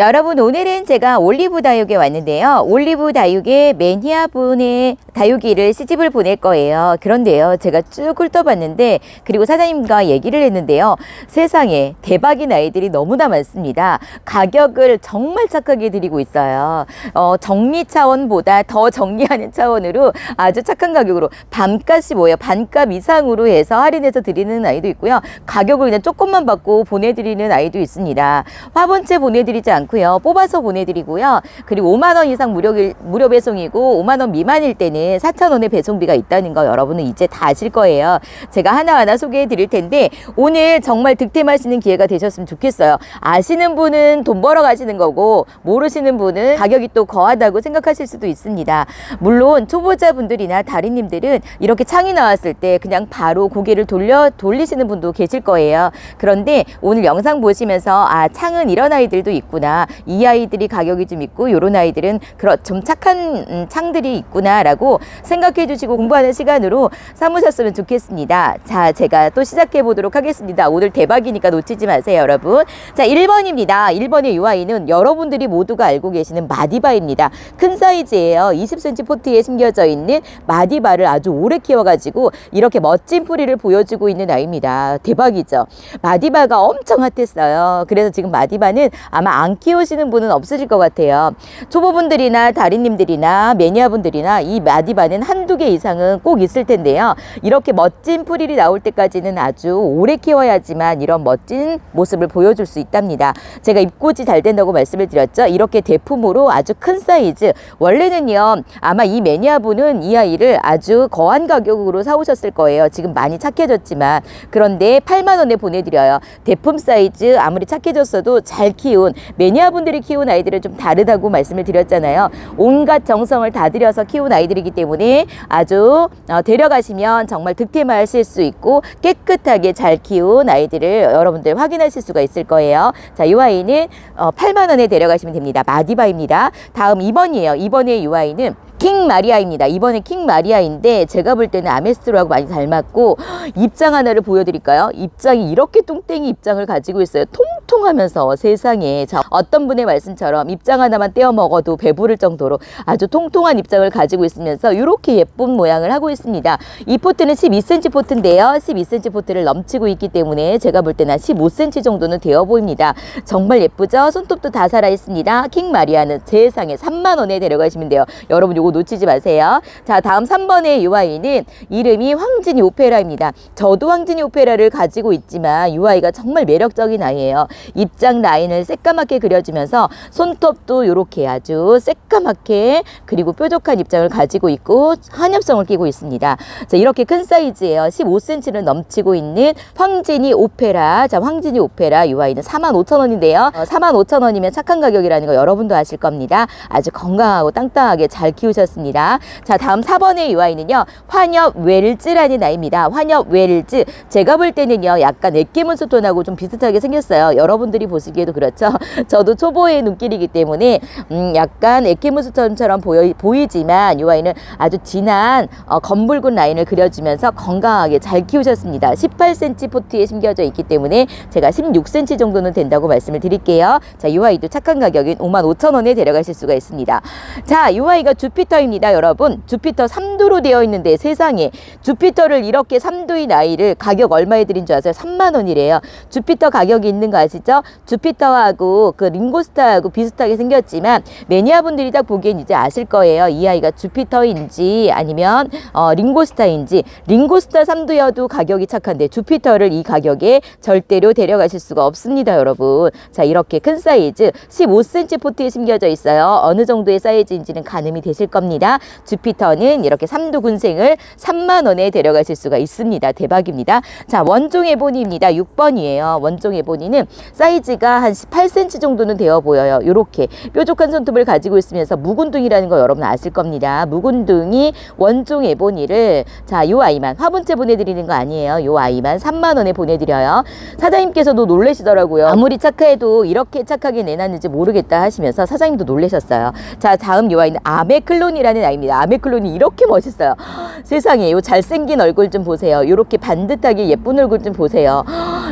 여러분 오늘은 제가 올리브 다육에 왔는데요. 올리브 다육에 매니아분의 다육이를 시집을 보낼 거예요. 그런데요. 제가 쭉 훑어봤는데 그리고 사장님과 얘기를 했는데요. 세상에 대박인 아이들이 너무나 많습니다. 가격을 정말 착하게 드리고 있어요. 어, 정리 차원보다 더 정리하는 차원으로 아주 착한 가격으로 반값이 뭐예요? 반값 이상으로 해서 할인해서 드리는 아이도 있고요. 가격을 그냥 조금만 받고 보내드리는 아이도 있습니다. 화분째 보내드리지 않고요. 뽑아서 보내드리고요. 그리고 5만 원 이상 무료 무료 배송이고 5만 원 미만일 때는 4천 원의 배송비가 있다는 거 여러분은 이제 다 아실 거예요. 제가 하나하나 소개해 드릴 텐데 오늘 정말 득템하시는 기회가 되셨으면 좋겠어요. 아시는 분은 돈 벌어 가시는 거고 모르시는 분은 가격이 또 거하다고 생각하실 수도 있습니다. 물론 초보자분들이나 다리님들은 이렇게 창이 나왔을 때 그냥 바로 고개를 돌려 돌리시는 분도 계실 거예요. 그런데 오늘 영상 보시면서 아 창은 이런 아이들도 있구나. 이 아이들이 가격이 좀 있고 요런 아이들은 그런 좀 착한 음, 창들이 있구나라고 생각해 주시고 공부하는 시간으로 삼으셨으면 좋겠습니다. 자, 제가 또 시작해 보도록 하겠습니다. 오늘 대박이니까 놓치지 마세요, 여러분. 자, 1번입니다. 1번의 이 아이는 여러분들이 모두가 알고 계시는 마디바입니다. 큰 사이즈예요. 20cm 포트에 심겨져 있는 마디바를 아주 오래 키워가지고 이렇게 멋진 뿌리를 보여주고 있는 아이입니다. 대박이죠. 마디바가 엄청 핫했어요. 그래서 지금 마디바는 아마 안 키우시는 분은 없으실 것 같아요. 초보분들이나 다리님들이나 매니아분들이나 이 마 디바는 한두 개 이상은 꼭 있을 텐데요. 이렇게 멋진 풀이 나올 때까지는 아주 오래 키워야지만 이런 멋진 모습을 보여줄 수 있답니다. 제가 입고지 잘 된다고 말씀을 드렸죠. 이렇게 대품으로 아주 큰 사이즈. 원래는요, 아마 이 매니아분은 이 아이를 아주 거한 가격으로 사오셨을 거예요. 지금 많이 착해졌지만. 그런데 8만 원에 보내드려요. 대품 사이즈 아무리 착해졌어도 잘 키운 매니아분들이 키운 아이들은 좀 다르다고 말씀을 드렸잖아요. 온갖 정성을 다 들여서 키운 아이들이기 때문에 아주 어, 데려가시면 정말 득템하실 수 있고 깨끗하게 잘 키운 아이들을 여러분들 확인하실 수가 있을 거예요. 자, 이 아이는 어, 8만 원에 데려가시면 됩니다. 마디바입니다. 다음 2번이에요. 2번의 이 아이는 킹 마리아입니다. 이번에 킹 마리아인데 제가 볼 때는 아메스트로하고 많이 닮았고 입장 하나를 보여드릴까요? 입장이 이렇게 똥땡이 입장을 가지고 있어요. 통통하면서 세상에 자 어떤 분의 말씀처럼 입장 하나만 떼어 먹어도 배부를 정도로 아주 통통한 입장을 가지고 있으면서 이렇게 예쁜 모양을 하고 있습니다. 이 포트는 12cm 포트인데요. 12cm 포트를 넘치고 있기 때문에 제가 볼 때는 한 15cm 정도는 되어 보입니다. 정말 예쁘죠? 손톱도 다 살아 있습니다. 킹 마리아는 세상에 3만 원에 데려가시면 돼요. 여러분 요거 놓치지 마세요. 자, 다음 3번의 이 아이는 이름이 황진이 오페라입니다. 저도 황진이 오페라를 가지고 있지만 이 아이가 정말 매력적인 아이예요. 입장 라인을 새까맣게 그려주면서 손톱도 이렇게 아주 새까맣게 그리고 뾰족한 입장을 가지고 있고 한엽성을 끼고 있습니다. 자, 이렇게 큰 사이즈예요. 15cm를 넘치고 있는 황진이 오페라. 자, 황진이 오페라 이 아이는 45,000원인데요. 어, 45,000원이면 착한 가격이라는 거 여러분도 아실 겁니다. 아주 건강하고 땅땅하게 잘 키우 셨습니다. 자, 다음 4번의 이 아이는요. 환엽 웰즈라는 아이입니다. 환엽 웰즈. 제가 볼 때는요. 약간 애기문스톤하고 좀 비슷하게 생겼어요. 여러분들이 보시기에도 그렇죠. 저도 초보의 눈길이기 때문에 음, 약간 애기문스톤처럼 보여, 보이지만 이 아이는 아주 진한 어, 검붉은 라인을 그려주면서 건강하게 잘 키우셨습니다. 18cm 포트에 심겨져 있기 때문에 제가 16cm 정도는 된다고 말씀을 드릴게요. 자, 이 아이도 착한 가격인 5만 5천 원에 데려가실 수가 있습니다. 자, 이 아이가 주피 터입니다, 여러분. 주피터 3두로 되어 있는데 세상에 주피터를 이렇게 3두인 아이를 가격 얼마에 드린 줄 아세요? 3만 원이래요. 주피터 가격이 있는 거 아시죠? 주피터하고 그 링고스타하고 비슷하게 생겼지만 매니아분들이 딱 보기엔 이제 아실 거예요. 이 아이가 주피터인지 아니면 어, 링고스타인지 링고스타 3두여도 가격이 착한데 주피터를 이 가격에 절대로 데려가실 수가 없습니다, 여러분. 자, 이렇게 큰 사이즈 15cm 포트에 심겨져 있어요. 어느 정도의 사이즈인지는 가늠이 되실 겁니다. 주피터는 이렇게 3두 군생을 3만 원에 데려가실 수가 있습니다. 대박입니다. 자, 원종 에보니입니다. 6번이에요. 원종 에보니는 사이즈가 한 18cm 정도는 되어 보여요. 이렇게 뾰족한 손톱을 가지고 있으면서 묵은둥이라는 거 여러분 아실 겁니다. 묵은둥이 원종 에보니를 자, 요 아이만 화분째 보내드리는 거 아니에요. 요 아이만 3만 원에 보내드려요. 사장님께서도 놀라시더라고요. 아무리 착해도 이렇게 착하게 내놨는지 모르겠다 하시면서 사장님도 놀라셨어요. 자, 다음 요 아이는 아메클 론이라는 아이입니다. 아메클론이 이렇게 멋있어요. 세상에 요 잘생긴 얼굴 좀 보세요. 요렇게 반듯하게 예쁜 얼굴 좀 보세요.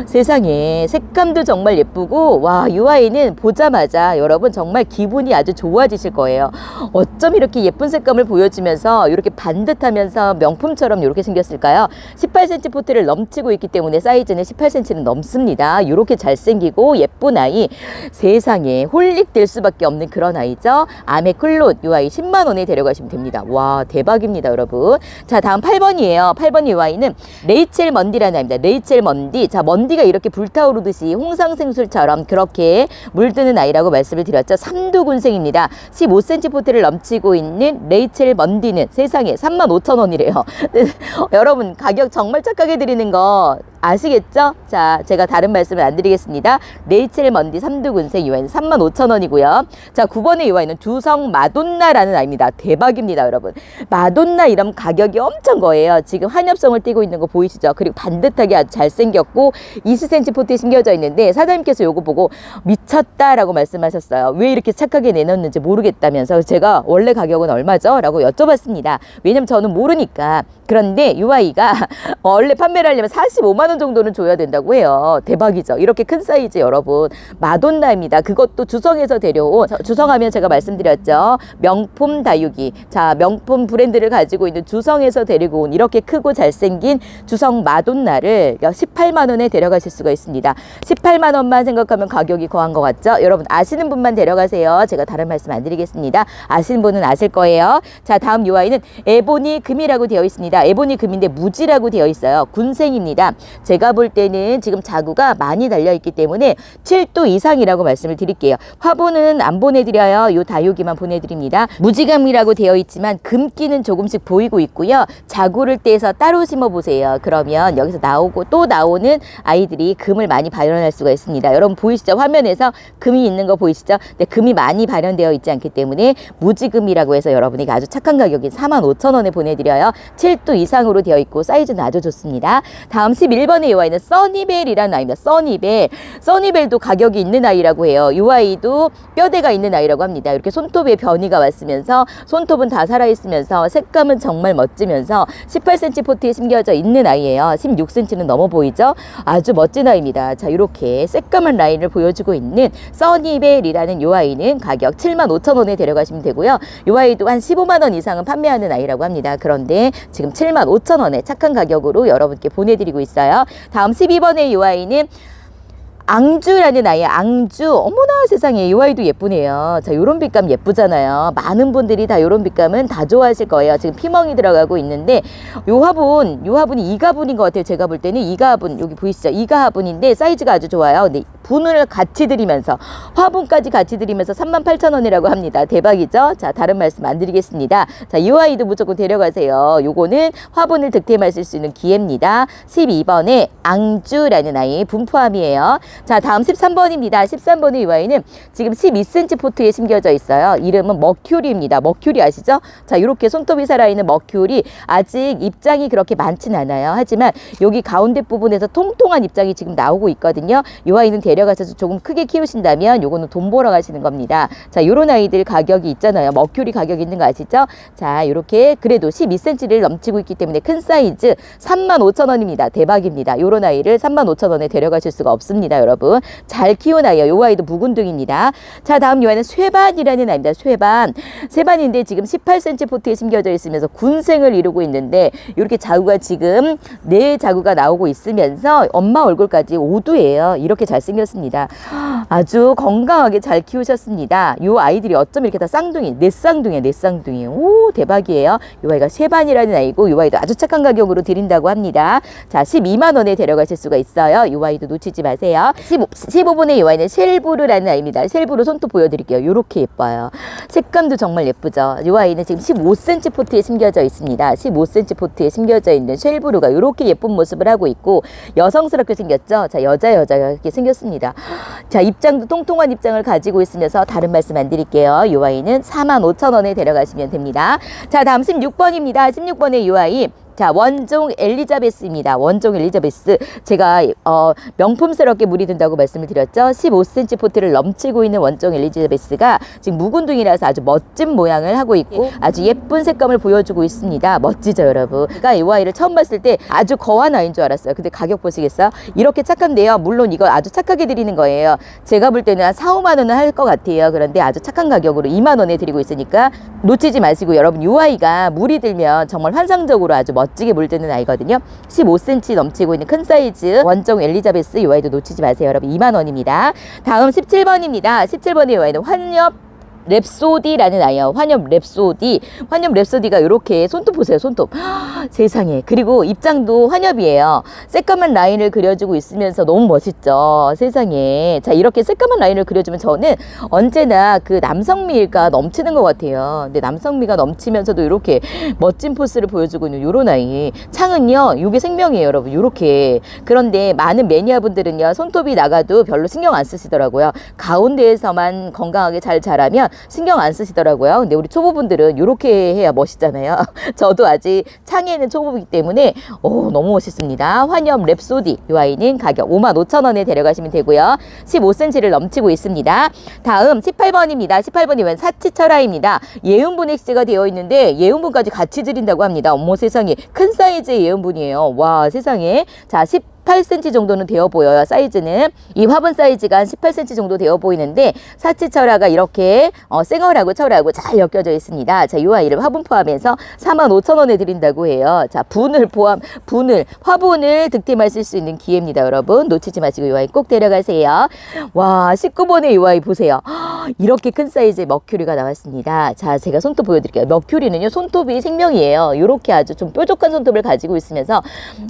세상에 색감도 정말 예쁘고 와 이 아이는 보자마자 여러분 정말 기분이 아주 좋아지실 거예요. 어쩜 이렇게 예쁜 색감을 보여주면서 이렇게 반듯하면서 명품처럼 이렇게 생겼을까요? 18cm 포트를 넘치고 있기 때문에 사이즈는 18cm는 넘습니다. 이렇게 잘생기고 예쁜 아이 세상에 홀릭될 수밖에 없는 그런 아이죠. 아메클롯 이 아이 10만 원에 데려가시면 됩니다. 와 대박입니다 여러분. 자 다음 8번이에요. 8번 이 아이는 레이첼 먼디라는 아이입니다. 레이첼 먼디. 자 먼디가 이렇게 불타오르듯이 홍상생술처럼 그렇게 물드는 아이라고 말씀을 드렸죠. 삼두군생입니다. 15cm 포트를 넘치고 있는 레이첼 먼디는 세상에 3만 5천 원이래요. 여러분 가격 정말 착하게 드리는 거 아시겠죠? 자, 제가 다른 말씀을 안 드리겠습니다. 레이첼 먼디 삼두군생 유아인 3만 5천 원이고요. 자, 9번의 유아인은 두성 마돈나라는 아이입니다. 대박입니다, 여러분. 마돈나 이름 가격이 엄청 거예요. 지금 한엽성을 띠고 있는 거 보이시죠? 그리고 반듯하게 아주 잘생겼고 20cm 포트에 심겨져 있는데 사장님께서 요거 보고 미쳤다라고 말씀하셨어요. 왜 이렇게 착하게 내놨는지 모르겠다면서 제가 원래 가격은 얼마죠? 라고 여쭤봤습니다. 왜냐면 저는 모르니까. 그런데 이 아이가 원래 판매를 하려면 45만 원 정도는 줘야 된다고 해요. 대박이죠. 이렇게 큰 사이즈 여러분 마돈나입니다. 그것도 주성에서 데려온 저- 주성하면 제가 말씀드렸죠. 명품 다 육이. 자 명품 브랜드를 가지고 있는 주성에서 데리고 온 이렇게 크고 잘생긴 주성 마돈나를 18만 원에 데려가실 수가 있습니다. 18만 원만 생각하면 가격이 거한 것 같죠? 여러분 아시는 분만 데려가세요. 제가 다른 말씀 안 드리겠습니다. 아시는 분은 아실 거예요. 자 다음 요 아이는 에보니 금이라고 되어 있습니다. 에보니 금인데 무지라고 되어 있어요. 군생입니다. 제가 볼 때는 지금 자구가 많이 달려 있기 때문에 7도 이상이라고 말씀을 드릴게요. 화분은 안 보내드려요. 요 다육이만 보내드립니다. 무지감 이라고 되어 있지만 금기는 조금씩 보이고 있고요. 자구를 떼서 따로 심어 보세요. 그러면 여기서 나오고 또 나오는 아이들이 금을 많이 발현할 수가 있습니다. 여러분 보이시죠? 화면에서 금이 있는 거 보이시죠? 근데 금이 많이 발현되어 있지 않기 때문에 무지금이라고 해서 여러분에게 아주 착한 가격인 4만 5천 원에 보내드려요. 7도 이상으로 되어 있고 사이즈는 아주 좋습니다. 다음 11번의 이 아이는 써니벨이라는 아이입니다. 써니벨. 써니벨도 가격이 있는 아이라고 해요. 이 아이도 뼈대가 있는 아이라고 합니다. 이렇게 손톱에 변이가 왔으면서 손톱은 다 살아있으면서 색감은 정말 멋지면서 18cm 포트에 심겨져 있는 아이예요. 16cm는 넘어 보이죠? 아주 멋진 아이입니다. 자, 이렇게 새까만 라인을 보여주고 있는 써니벨이라는 이 아이는 가격 7만 5천 원에 데려가시면 되고요. 이 아이도 한 15만 원 이상은 판매하는 아이라고 합니다. 그런데 지금 7만 5천 원에 착한 가격으로 여러분께 보내드리고 있어요. 다음 12번의 이 아이는 앙주라는 아이, 앙주. 어머나 세상에, 이 아이도 예쁘네요. 자, 요런 빛감 예쁘잖아요. 많은 분들이 다 요런 빛감은 다 좋아하실 거예요. 지금 피멍이 들어가고 있는데, 요 화분, 요 화분이 이가분인 것 같아요. 제가 볼 때는 이가분, 여기 보이시죠? 이가분인데, 사이즈가 아주 좋아요. 근데 분을 같이 드리면서, 화분까지 같이 드리면서 38,000원이라고 합니다. 대박이죠? 자, 다른 말씀 안 드리겠습니다. 자, 이 아이도 무조건 데려가세요. 요거는 화분을 득템하실 수 있는 기회입니다. 12번에 앙주라는 아이, 분포함이에요. 자, 다음 13번입니다. 13번의 이 아이는 지금 12cm 포트에 심겨져 있어요. 이름은 머큐리입니다. 머큐리 아시죠? 자, 이렇게 손톱이 살아있는 머큐리. 아직 입장이 그렇게 많진 않아요. 하지만 여기 가운데 부분에서 통통한 입장이 지금 나오고 있거든요. 이 아이는 데려 가셔서 조금 크게 키우신다면 요거는 돈 벌어 가시는 겁니다. 자, 요런 아이들 가격이 있잖아요. 머큐리 가격 있는 거 아시죠? 자, 이렇게 그래도 12cm를 넘치고 있기 때문에 큰 사이즈 35,000원입니다. 대박입니다. 요런 아이를 35,000원에 데려가실 수가 없습니다, 여러분. 잘 키운 아이요. 요 아이도 묵은둥입니다. 자, 다음 요 아이는 쇠반이라는 아이입니다. 쇠반. 쇠반인데 지금 18cm 포트에 심겨져 있으면서 군생을 이루고 있는데 이렇게 자구가 지금 네 자구가 나오고 있으면서 엄마 얼굴까지 오두예요. 이렇게 잘생겼 습니다. 아주 건강하게 잘 키우셨습니다. 요 아이들이 어쩜 이렇게 다 쌍둥이, 네 쌍둥이에 네 쌍둥이. 오, 대박이에요. 요 아이가 쇠반이라는 아이고 요 아이도 아주 착한 가격으로 드린다고 합니다. 자, 12만 원에 데려가실 수가 있어요. 요 아이도 놓치지 마세요. 15, 15분의 이 아이는 쉘브르라는 아이입니다. 쉘브르 손톱 보여드릴게요. 요렇게 예뻐요. 색감도 정말 예쁘죠. 이 아이는 지금 15cm 포트에 심겨져 있습니다. 15cm 포트에 심겨져 있는 쉘브르가 요렇게 예쁜 모습을 하고 있고 여성스럽게 생겼죠. 자, 여자 여자 이렇게 생겼습니다. 자, 입장도 통통한 입장을 가지고 있으면서 다른 말씀 안 드릴게요. 이 아이는 4만 5천 원에 데려가시면 됩니다. 자, 다음 16번입니다. 16번의 이 아이 자, 원종 엘리자베스입니다. 원종 엘리자베스. 제가 어, 명품스럽게 물이 든다고 말씀을 드렸죠. 15cm 포트를 넘치고 있는 원종 엘리자베스가 지금 묵은둥이라서 아주 멋진 모양을 하고 있고 아주 예쁜 색감을 보여주고 있습니다. 멋지죠, 여러분. 그러니까 이 아이를 처음 봤을 때 아주 거한 아이인 줄 알았어요. 근데 가격 보시겠어요? 이렇게 착한데요. 물론 이거 아주 착하게 드리는 거예요. 제가 볼 때는 한 4, 5만 원은 할 것 같아요. 그런데 아주 착한 가격으로 2만 원에 드리고 있으니까 놓치지 마시고 여러분 이 아이가 물이 들면 정말 환상적으로 아주 멋 지게 물드는 아이거든요. 15cm 넘치고 있는 큰 사이즈 원종 엘리자베스 이 아이도 놓치지 마세요. 여러분 2만 원입니다. 다음 17번입니다. 17번의 이 아이는 환엽 랩소디라는 아이요. 환엽 랩소디. 환엽 랩소디가 이렇게 손톱 보세요. 손톱. 세상에. 그리고 입장도 환엽이에요. 새까만 라인을 그려주고 있으면서 너무 멋있죠. 세상에. 자, 이렇게 새까만 라인을 그려주면 저는 언제나 그 남성미가 넘치는 것 같아요. 근데 남성미가 넘치면서도 이렇게 멋진 포스를 보여주고 있는 요런 아이. 창은요, 이게 생명이에요, 여러분. 요렇게. 그런데 많은 매니아분들은요, 손톱이 나가도 별로 신경 안 쓰시더라고요. 가운데에서만 건강하게 잘 자라면 신경 안 쓰시더라고요. 근데 우리 초보분들은 이렇게 해야 멋있잖아요. 저도 아직 창에는 초보이기 때문에 오, 너무 멋있습니다. 환염 랩소디 이 아이는 가격 5만 5천 원에 데려가시면 되고요. 15cm를 넘치고 있습니다. 다음 18번입니다. 18번이면 사치철아입니다. 예운분 엑스가 되어 있는데 예운분까지 같이 드린다고 합니다. 어머 세상에 큰 사이즈의 예운분이에요. 와 세상에 자 10. 18cm 정도는 되어 보여요. 사이즈는 이 화분 사이즈가 한 18cm 정도 되어 보이는데 사치 철화가 이렇게 어, 생얼하고 철하고 잘 엮여져 있습니다. 자, 이 아이를 화분 포함해서 45,000원에 드린다고 해요. 자, 분을 포함 분을 화분을 득템하실 수 있는 기회입니다, 여러분. 놓치지 마시고 이 아이 꼭 데려가세요. 와, 19번의 이 아이 보세요. 이렇게 큰 사이즈의 머큐리가 나왔습니다. 자, 제가 손톱 보여드릴게요. 머큐리는요, 손톱이 생명이에요. 이렇게 아주 좀 뾰족한 손톱을 가지고 있으면서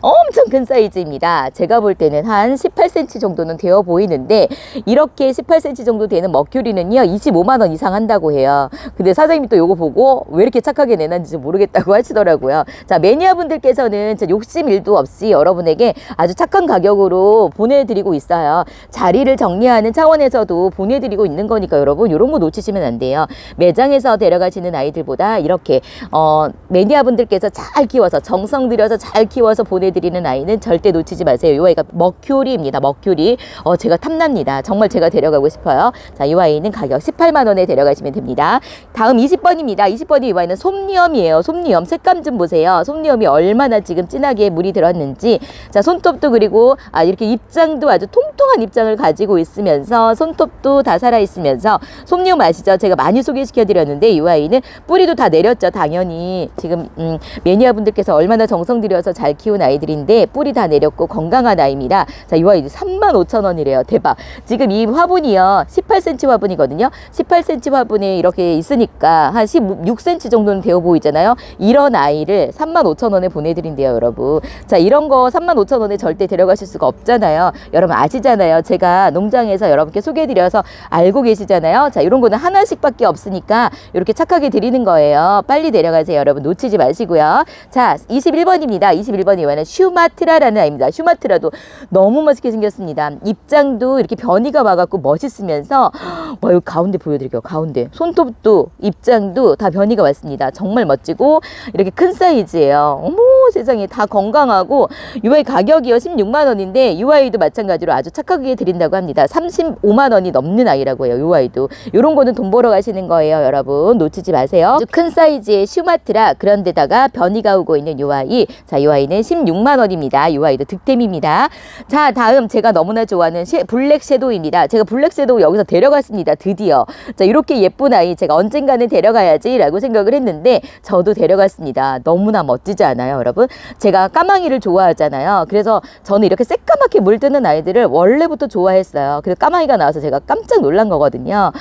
엄청 큰 사이즈입니다. 제가 볼 때는 한 18cm 정도는 되어 보이는데 이렇게 18cm 정도 되는 머큐리는요 25만 원 이상 한다고 해요. 근데 사장님이 또 요거 보고 왜 이렇게 착하게 내놨는지 모르겠다고 하시더라고요. 자 매니아 분들께서는 진짜 욕심 일도 없이 여러분에게 아주 착한 가격으로 보내드리고 있어요. 자리를 정리하는 차원에서도 보내드리고 있는 거니까 여러분 이런 거 놓치시면 안 돼요. 매장에서 데려가시는 아이들보다 이렇게 어, 매니아 분들께서 잘 키워서 정성 들여서 잘 키워서 보내드리는 아이는 절대 놓치지 마세요. 이 아이가 머큐리입니다. 머큐리. 어, 제가 탐납니다. 정말 제가 데려가고 싶어요. 자, 이 아이는 가격 18만 원에 데려가시면 됩니다. 다음 20번입니다. 20번이 이 아이는 솜니엄이에요. 솜니엄. 색감 좀 보세요. 솜니엄이 얼마나 지금 진하게 물이 들었는지. 자, 손톱도 그리고 아, 이렇게 입장도 아주 통통한 입장을 가지고 있으면서 손톱도 다 살아 있으면서 솜니엄 아시죠? 제가 많이 소개시켜 드렸는데 이 아이는 뿌리도 다 내렸죠. 당연히 지금 음, 매니아분들께서 얼마나 정성 들여서 잘 키운 아이들인데 뿌리 다 내렸고 건강한 아이입니다. 자, 이 아이도 3만 5천 원이래요. 대박. 지금 이 화분이요. 18cm 화분이거든요. 18cm 화분에 이렇게 있으니까 한 16cm 정도는 되어 보이잖아요. 이런 아이를 3만 5천 원에 보내드린대요, 여러분. 자, 이런 거 3만 5천 원에 절대 데려가실 수가 없잖아요. 여러분 아시잖아요. 제가 농장에서 여러분께 소개해드려서 알고 계시잖아요. 자, 이런 거는 하나씩밖에 없으니까 이렇게 착하게 드리는 거예요. 빨리 데려가세요, 여러분. 놓치지 마시고요. 자, 21번입니다. 21번 이와는 슈마트라라는 아이입니다. 슈마 트라도 너무 멋있게 생겼습니다. 입장도 이렇게 변이가 와갖고 멋있으면서 와, 여기 가운데 보여드릴게요. 가운데. 손톱도 입장도 다 변이가 왔습니다. 정말 멋지고 이렇게 큰 사이즈예요. 어머 세상에 다 건강하고 UI 가격이요 16만 원인데 UI도 마찬가지로 아주 착하게 드린다고 합니다. 35만 원이 넘는 아이라고 해요. UI도 이런 거는 돈 벌어 가시는 거예요, 여러분. 놓치지 마세요. 아주 큰 사이즈의 슈마트라 그런데다가 변이가 오고 있는 UI. 자, UI는 16만 원입니다. UI도 득템 입니다. 자, 다음 제가 너무나 좋아하는 쉐, 블랙 섀도우입니다. 제가 블랙 섀도우 여기서 데려갔습니다. 드디어. 자, 이렇게 예쁜 아이 제가 언젠가는 데려가야지라고 생각을 했는데 저도 데려갔습니다. 너무나 멋지지 않아요, 여러분? 제가 까망이를 좋아하잖아요. 그래서 저는 이렇게 새까맣게 물드는 아이들을 원래부터 좋아했어요. 그래서 까망이가 나와서 제가 깜짝 놀란 거거든요.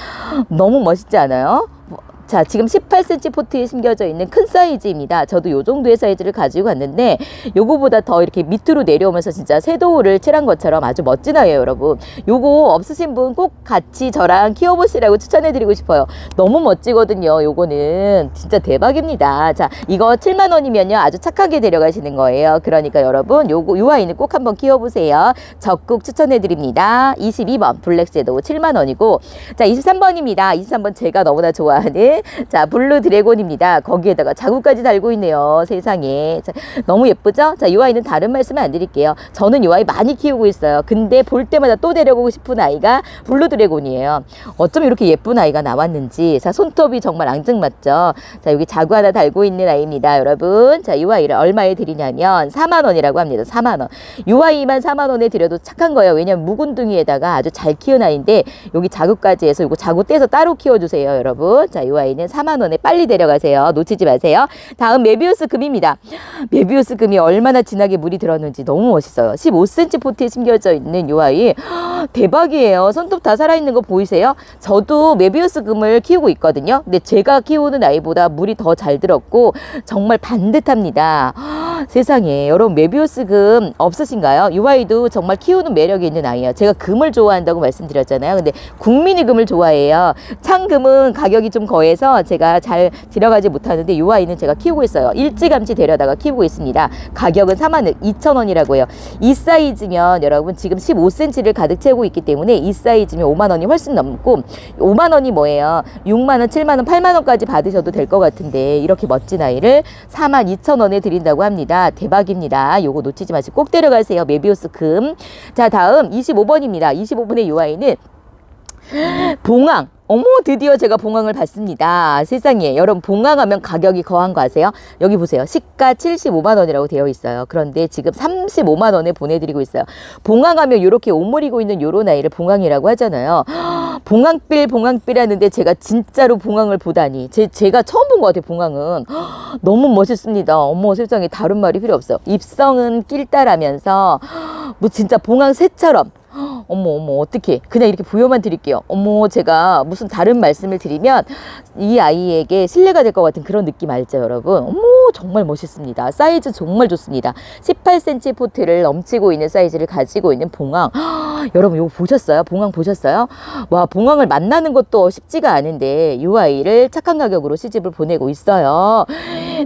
너무 멋있지 않아요? 자, 지금 18cm 포트에 심겨져 있는 큰 사이즈입니다. 저도 요 정도의 사이즈를 가지고 갔는데 요거보다 더 이렇게 밑으로 내려오면서 진짜 섀도우를 칠한 것처럼 아주 아이예요, 여러분. 요거 없으신 분 꼭 같이 저랑 키워보시라고 추천해 드리고 싶어요. 너무 멋지거든요. 요거는 진짜 대박입니다. 자, 이거 7만 원이면요. 아주 착하게 데려가시는 거예요. 그러니까 여러분 요거 요 아이는 꼭 한번 키워보세요. 적극 추천해 드립니다. 22번 블랙 섀도우 7만 원이고 자, 23번입니다. 23번 제가 너무나 좋아하는 자 블루 드래곤입니다. 거기에다가 자구까지 달고 있네요. 세상에 자, 너무 예쁘죠? 자, 이 아이는 다른 말씀 안 드릴게요. 저는 이 아이 많이 키우고 있어요. 근데 볼 때마다 또 데려가고 싶은 아이가 블루 드래곤이에요. 어쩜 이렇게 예쁜 아이가 나왔는지. 자, 손톱이 정말 앙증맞죠? 자, 여기 자구 하나 달고 있는 아이입니다, 여러분. 자, 이 아이를 얼마에 드리냐면 4만 원이라고 합니다. 4만 원. 이 아이만 4만 원에 드려도 착한 거예요. 왜냐면 묵은둥이에다가 아주 잘 키운 아이인데 여기 자구까지 해서 이거 자구 떼서 따로 키워주세요, 여러분. 자, 이 아이 는 4만 원에 빨리 데려가세요. 놓치지 마세요. 다음 메비우스 금입니다. 메비우스 금이 얼마나 진하게 물이 들었는지 너무 멋있어요. 15cm 포트에 심겨져 있는 이 아이 대박이에요. 손톱 다 살아있는 거 보이세요? 저도 메비우스 금을 키우고 있거든요. 근데 제가 키우는 아이보다 물이 더 잘 들었고 정말 반듯합니다. 세상에 여러분 메비우스 금 없으신가요? 이 아이도 정말 키우는 매력이 있는 아이예요. 제가 금을 좋아한다고 말씀드렸잖아요. 근데 국민이 금을 좋아해요. 창금은 가격이 좀 거해서 제가 잘 들어가지 못하는데 이 아이는 제가 키우고 있어요. 일찌감치 데려다가 키우고 있습니다. 가격은 4만 2천 원이라고 해요. 이 사이즈면 여러분 지금 15cm를 가득 채 우고 있기 때문에 이 사이즈면 5만 원이 훨씬 넘고 5만 원이 뭐예요? 6만 원, 7만 원, 8만 원까지 받으셔도 될 것 같은데 이렇게 멋진 아이를 4만 2천 원에 드린다고 합니다. 대박입니다. 요거 놓치지 마시고 꼭 데려가세요. 메비우스 금. 자, 다음 25번입니다. 25번의 이 아이는 봉황. 어머 드디어 제가 봉황을 봤습니다. 세상에 여러분 봉황하면 가격이 거한 거 아세요? 여기 보세요. 시가 75만 원이라고 되어 있어요. 그런데 지금 35만 원에 보내드리고 있어요. 봉황하면 이렇게 오므리고 있는 요런 아이를 봉황이라고 하잖아요. 봉황빌 봉황빌 하는데 제가 진짜로 봉황을 보다니 제, 제가 처음 본 것 같아요. 봉황은 너무 멋있습니다. 어머 세상에 다른 말이 필요 없어요. 입성은 낄따라면서 뭐 진짜 봉황 새처럼 어머 어머 어떻게 그냥 이렇게 부여만 드릴게요. 어머 제가 무슨 다른 말씀을 드리면 이 아이에게 신뢰가 될 것 같은 그런 느낌 알죠 여러분? 어머 정말 멋있습니다. 사이즈 정말 좋습니다. 18cm 포트를 넘치고 있는 사이즈를 가지고 있는 봉황. 여러분 이거 보셨어요? 봉황 보셨어요? 와 봉황을 만나는 것도 쉽지가 않은데 이 아이를 착한 가격으로 시집을 보내고 있어요.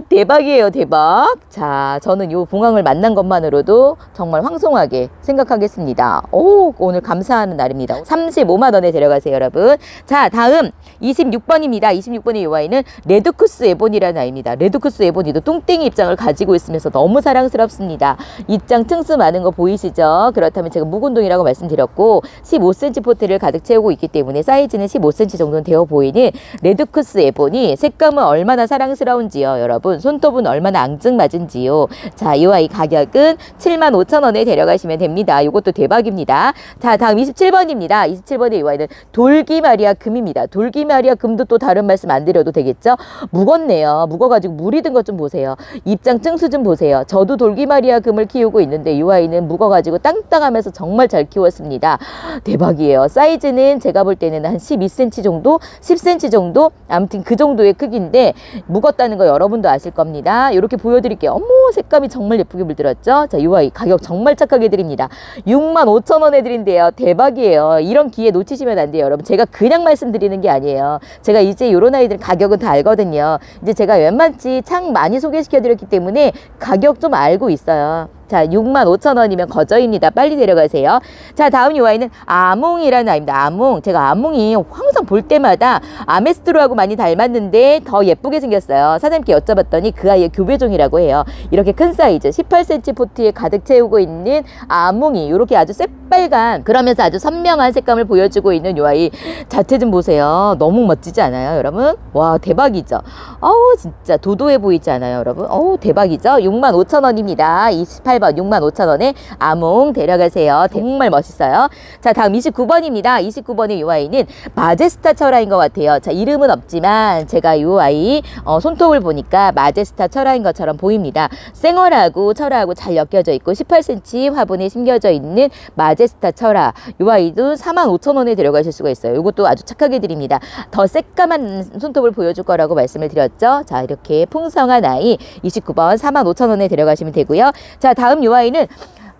대박이에요 대박. 자 저는 이 봉황을 만난 것만으로도 정말 황송하게 생각하겠습니다. 오 오늘 감사하는 날입니다. 35만 원에 데려가세요 여러분. 자 다음 26번입니다. 26번의 이 아이는 레드쿠스 에본이라는 아이입니다. 레드쿠스 에본이도 똥땡이 입장을 가지고 있으면서 너무 사랑스럽습니다. 입장 층수 많은 거 보이시죠? 그렇다면 제가 묵은동이라고 말씀드렸고 15cm 포트를 가득 채우고 있기 때문에 사이즈는 15cm 정도는 되어 보이는 레드쿠스 에본이 색감은 얼마나 사랑스러운지요 여러분. 손톱은 얼마나 앙증맞은지요. 자 이 아이 가격은 7만 5천 원에 데려가시면 됩니다. 이것도 대박입니다 자 다음 27번입니다. 27번의 이 아이는 돌기 마리아 금입니다. 돌기 마리아 금도 또 다른 말씀 안 드려도 되겠죠? 무겁네요. 무거가지고 물이 든 것 좀 보세요. 입장 증수 좀 보세요. 저도 돌기 마리아 금을 키우고 있는데 이 아이는 무거가지고 땅땅하면서 정말 잘 키웠습니다. 대박이에요. 사이즈는 제가 볼 때는 한 12cm 정도 10cm 정도 아무튼 그 정도의 크기인데 묵었다는 거 여러분도 아실 겁니다. 이렇게 보여드릴게요. 어머 색감이 정말 예쁘게 물들었죠? 자이 아이 가격 정말 착하게 드립니다. 6만 5천 원에 드린 대요. 대박이에요. 이런 기회 놓치시면 안 돼요 여러분. 제가 그냥 말씀드리는 게 아니에요. 제가 이제 이런 아이들 가격은 다 알거든요. 이제 제가 웬만치 창 많이 소개시켜 드렸기 때문에 가격 좀 알고 있어요 자, 6만 5천 원이면 거저입니다. 빨리 데려가세요. 자, 다음 요 아이는 아몽이라는 아이입니다. 아몽. 제가 아몽이 항상 볼 때마다 아메스트로하고 많이 닮았는데 더 예쁘게 생겼어요. 사장님께 여쭤봤더니 그 아이의 교배종이라고 해요. 이렇게 큰 사이즈 18cm 포트에 가득 채우고 있는 아몽이 이렇게 아주 새빨간 그러면서 아주 선명한 색감을 보여주고 있는 요 아이 자체 좀 보세요. 너무 멋지지 않아요, 여러분? 와, 대박이죠. 어우, 진짜 도도해 보이지 않아요, 여러분? 어우, 대박이죠? 6만 5천 원입니다. 28번 6만 5천 원에 아몽 데려가세요. 정말 멋있어요. 자, 다음 29번입니다. 29번의 이 아이는 마제스타 철화인 것 같아요. 자, 이름은 없지만 제가 이 아이 어, 손톱을 보니까 마제스타 철화인 것처럼 보입니다. 쌩얼하고 철화하고 잘 엮여져 있고 18cm 화분에 심겨져 있는 마제스타 철화. 이 아이도 4만 5천 원에 데려가실 수가 있어요. 이것도 아주 착하게 드립니다. 더 새까만 손톱을 보여줄 거라고 말씀을 드렸죠. 자, 이렇게 풍성한 아이 29번 4만 5천 원에 데려가시면 되고요. 자, 다음 요 아이는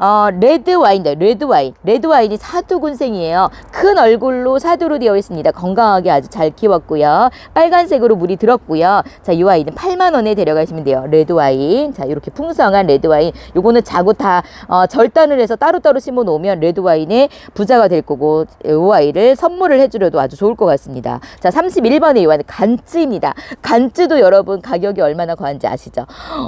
어, 레드 와인, 레드 와인. 레드 와인이 사두군생이에요. 큰 얼굴로 사두로 되어 있습니다. 건강하게 아주 잘 키웠고요. 빨간색으로 물이 들었고요. 자, 이 와인은 8만 원에 데려가시면 돼요. 레드 와인. 자, 이렇게 풍성한 레드 와인. 요거는 자고 다 어, 절단을 해서 따로따로 심어 놓으면 레드 와인의 부자가 될 거고 이 와인을 선물을 해주려도 아주 좋을 것 같습니다. 자, 31번의 이 와인은 간쯔입니다. 간쯔도 여러분 가격이 얼마나 과한지 아시죠?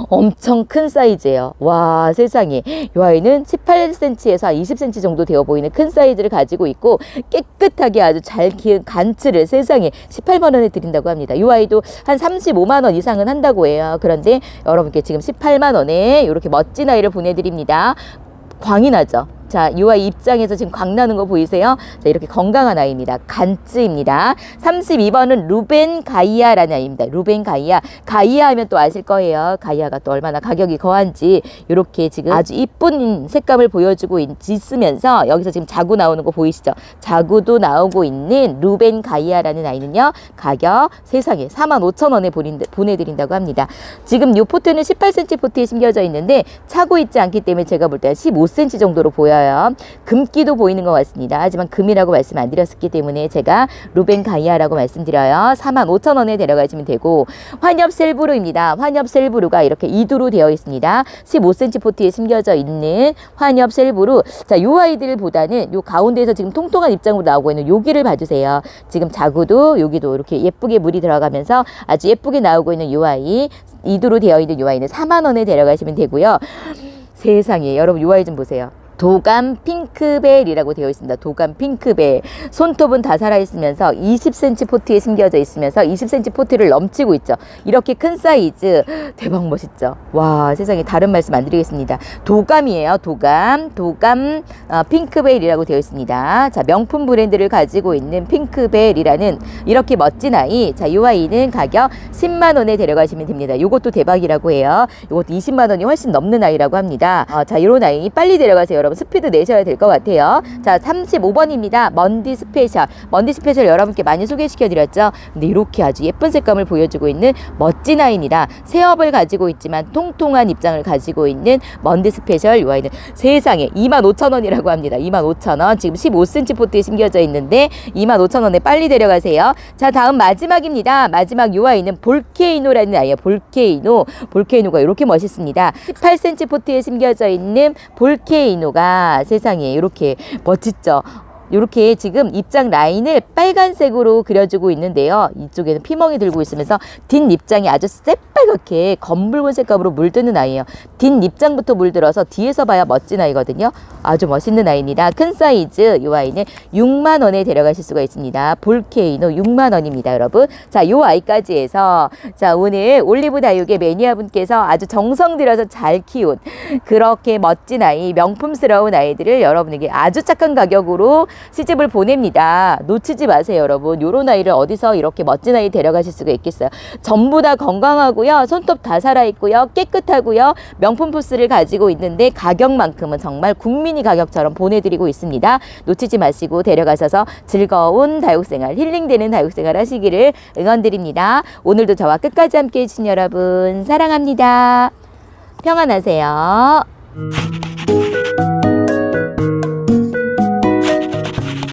엄청 큰 사이즈예요. 와, 세상에. 이 와인은 18cm에서 한 20cm 정도 되어 보이는 큰 사이즈를 가지고 있고 깨끗하게 아주 잘 키운 간츠를 세상에 18만 원에 드린다고 합니다. 이 아이도 한 35만 원 이상은 한다고 해요. 그런데 여러분께 지금 18만 원에 이렇게 멋진 아이를 보내드립니다. 광이 나죠. 자, 이 아이 입장에서 지금 광 나는 거 보이세요? 자, 이렇게 건강한 아이입니다. 간쯔입니다. 32번은 루벤 가이아라는 아이입니다. 루벤 가이아. 가이아 하면 또 아실 거예요. 가이아가 또 얼마나 가격이 거한지 이렇게 지금 아주 이쁜 색감을 보여주고 있, 있으면서 여기서 지금 자구 나오는 거 보이시죠? 자구도 나오고 있는 루벤 가이아라는 아이는요. 가격 세상에 4만 5천 원에 보내드린다고 합니다. 지금 이 포트는 18cm 포트에 심겨져 있는데 차고 있지 않기 때문에 제가 볼 때 15cm 정도로 보여요. 금기도 보이는 것 같습니다. 하지만 금이라고 말씀 안 드렸기 때문에 제가 루벤 가이아라고 말씀드려요. 4만 5천 원에 데려가시면 되고 환엽 셀브루입니다. 환엽 셀브루가 이렇게 이두로 되어 있습니다. 15cm 포트에 심겨져 있는 환엽 셀브루. 자, 요 아이들보다는 요 가운데에서 지금 통통한 입장으로 나오고 있는 여기를 봐주세요. 지금 자구도 여기도 이렇게 예쁘게 물이 들어가면서 아주 예쁘게 나오고 있는 요 아이 이두로 되어 있는 요 아이는 4만 원에 데려가시면 되고요. 세상에 여러분 요 아이 좀 보세요. 도감 핑크벨이라고 되어 있습니다. 도감 핑크벨. 손톱은 다 살아있으면서 20cm 포트에 심겨져 있으면서 20cm 포트를 넘치고 있죠. 이렇게 큰 사이즈. 대박 멋있죠. 와, 세상에 다른 말씀 안 드리겠습니다. 도감이에요. 도감. 도감 어, 핑크벨이라고 되어 있습니다. 자, 명품 브랜드를 가지고 있는 핑크벨이라는 이렇게 멋진 아이. 자, 이 아이는 가격 10만 원에 데려가시면 됩니다. 이것도 대박이라고 해요. 이것도 20만 원이 훨씬 넘는 아이라고 합니다. 어, 자, 이런 아이 빨리 데려가세요. 여러분 스피드 내셔야 될 것 같아요. 자, 35번입니다. 먼디 스페셜. 먼디 스페셜 여러분께 많이 소개시켜 드렸죠. 근데 이렇게 아주 예쁜 색감을 보여주고 있는 멋진 아이입니다. 새업을 가지고 있지만 통통한 입장을 가지고 있는 먼디 스페셜 이 아이는 세상에 25,000원이라고 합니다. 25,000원. 지금 15cm 포트에 심겨져 있는데 25,000원에 빨리 데려가세요. 자, 다음 마지막입니다. 마지막 이 아이는 볼케이노라는 아이예요. 볼케이노. 볼케이노가 이렇게 멋있습니다. 18cm 포트에 심겨져 있는 볼케이노 가 세상에 이렇게 멋지죠. 이렇게 지금 입장 라인을 빨간색으로 그려주고 있는데요. 이쪽에는 피멍이 들고 있으면서 뒷 입장이 아주 새빨갛게 검붉은 색감으로 물드는 아이예요. 뒷 입장부터 물들어서 뒤에서 봐야 멋진 아이거든요. 아주 멋있는 아이입니다. 큰 사이즈 이 아이는 6만 원에 데려가실 수가 있습니다. 볼케이노 6만 원입니다, 여러분. 자, 이 아이까지 해서 자 오늘 올리브 다육의 매니아분께서 아주 정성 들여서 잘 키운 그렇게 멋진 아이, 명품스러운 아이들을 여러분에게 아주 착한 가격으로 시집을 보냅니다. 놓치지 마세요, 여러분. 요런 아이를 어디서 이렇게 멋진 아이 데려가실 수가 있겠어요. 전부 다 건강하고요. 손톱 다 살아있고요. 깨끗하고요. 명품 포스를 가지고 있는데 가격만큼은 정말 국민이 가격처럼 보내드리고 있습니다. 놓치지 마시고 데려가셔서 즐거운 다육생활, 힐링되는 다육생활 하시기를 응원드립니다. 오늘도 저와 끝까지 함께 해주신 여러분 사랑합니다. 평안하세요.